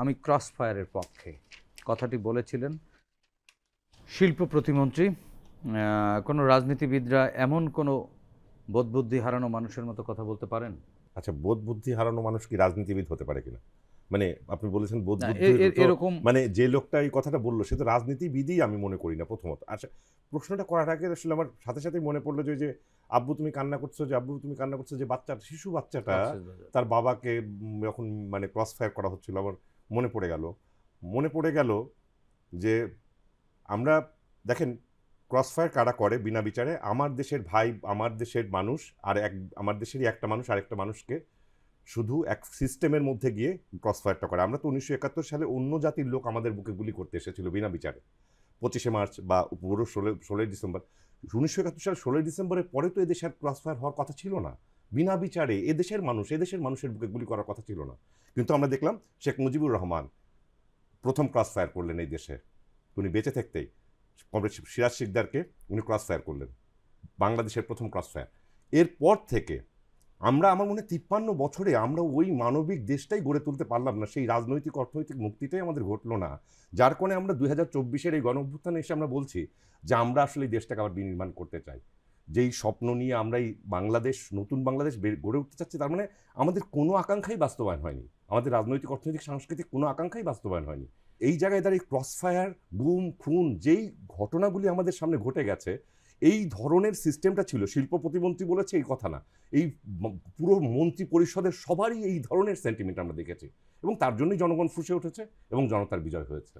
আমি ক্রস ফায়ারের পক্ষে। কথাটি বলেছিলেন শিল্প প্রতিমন্ত্রী কোনো রাজনীতিবিদরা এমন কোনো বোধবুদ্ধি হারানো মানুষের মতো কথা বলতে পারেন? আচ্ছা বোধ বুদ্ধি হারানো মানুষ কি রাজনীতিবিদ হতে পারে কিনা? মানে আপনি বলেছেন এরকম মানে যে লোকটা এই কথাটা বলল সে তো রাজনীতিবিদই আমি মনে করি না প্রথমত। আচ্ছা প্রশ্নটা করার আগে আসলে আমার সাথে সাথেই মনে পড়ল যে যে আব্বু তুমি কান্না করছ যে আব্বু তুমি কান্না করছ যে বাচ্চা শিশু বাচ্চাটা তার বাবাকে যখন মানে ক্রস ফায়ার করা হচ্ছিল আমার মনে পড়ে গেল। মনে পড়ে গেল যে আমরা, দেখেন ক্রস ফায়ার কারা করে বিনা বিচারে? আমার দেশের ভাই, আমার দেশের মানুষ আর এক, আমার দেশেরই একটা মানুষ আর একটা মানুষকে শুধু এক সিস্টেমের মধ্যে গিয়ে ক্রস ফায়ারটা করে। আমরা তো উনিশশো একাত্তর সালে অন্য জাতির লোক আমাদের বুকে গুলি করতে এসেছিল বিনা বিচারে। পঁচিশে মার্চ বা পুরো ষোলো, ষোলোই ডিসেম্বর। উনিশশো একাত্তর সালে ষোলোই ডিসেম্বরের পরে তো এদেশে আর ক্রস ফায়ার হওয়ার কথা ছিল না। বিনা বিচারে এদেশের মানুষ এদেশের মানুষের বুকে গুলি করার কথা ছিল না। কিন্তু আমরা দেখলাম শেখ মুজিবুর রহমান প্রথম ক্রস ফায়ার করলেন এই দেশে। উনি বেঁচে থাকতেই কমরেড সিরাজ শিকদারকে উনি ক্রস ফায়ার করলেন। বাংলাদেশের প্রথম ক্রস ফায়ার এরপর থেকে আমরা, আমার মনে তিপ্পান্ন বছরে আমরা ওই মানবিক দেশটাই গড়ে তুলতে পারলাম না। সেই রাজনৈতিক, অর্থনৈতিক মুক্তিটাই আমাদের ঘটলো না। যার কারণে আমরা দুই হাজার চব্বিশের এই গণ অভ্যুত্থানে এসে আমরা বলছি যে আমরা আসলে এই দেশটাকে আবার বিনির্মাণ করতে চাই। যেই স্বপ্ন নিয়ে আমরা এই বাংলাদেশ, নতুন বাংলাদেশ গড়ে উঠতে চাচ্ছি, তার মানে আমাদের কোনো আকাঙ্ক্ষাই বাস্তবায়ন হয়নি। আমাদের রাজনৈতিক, অর্থনৈতিক, সাংস্কৃতিক কোনো আকাঙ্ক্ষাই বাস্তবায়ন হয়নি। এই জায়গায় দাঁড়িয়ে ক্রস ফায়ার গুম খুন যেই ঘটনাগুলি আমাদের সামনে ঘটে গেছে, এই ধরনের সিস্টেমটা ছিল, শিল্প প্রতিমন্ত্রী বলেছে এই কথা না। এই পুরো মন্ত্রী পরিষদের সবারই এই ধরনের সেন্টিমেন্ট আমরা দেখেছি এবং তার জন্যই জনগণ ফুসে উঠেছে এবং জনতার বিজয় হয়েছে।